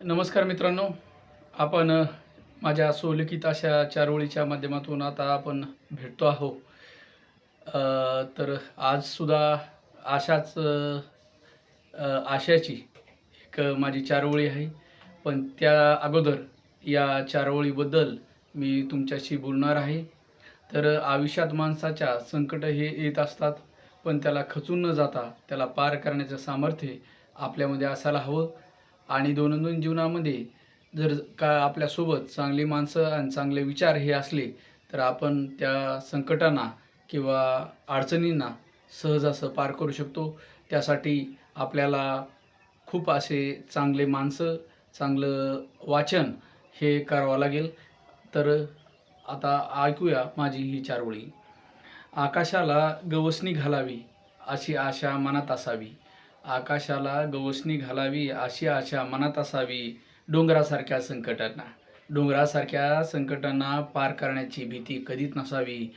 नमस्कार मित्रांनो. आपण माझ्या सोलिखित अशा चारोळीच्या माध्यमातून आता आपण भेटतो आहो तर आजसुद्धा अशाच आशाची एक माझी चारोळी आहे. पण त्या अगोदर या चारोळीबद्दल मी तुमच्याशी बोलणार आहे. तर आयुष्यात माणसाच्या संकट हे येत असतात पण त्याला खचून न जाता त्याला पार करण्याचं सामर्थ्य आपल्यामध्ये असायला हवं. आणि दैनंदिन जीवनामध्ये जर का आपल्यासोबत चांगली माणसं आणि चांगले विचार हे असले तर आपण त्या संकटांना किंवा अडचणींना सहज असं पार करू शकतो. त्यासाठी आपल्याला खूप असे चांगले माणसं चांगलं वाचन हे करावं लागेल. तर आता ऐकूया माझी ही चारोळी आकाशाला गवसणी घालावी अशी आशा मनात असावी. आकाशाला गवसणी घालावी अशी आशा मनात असावी. डोंगरासारख्या संकटांना. डोंगरासारख्या संकटांना पार करण्याची भीती कधीच नसावी.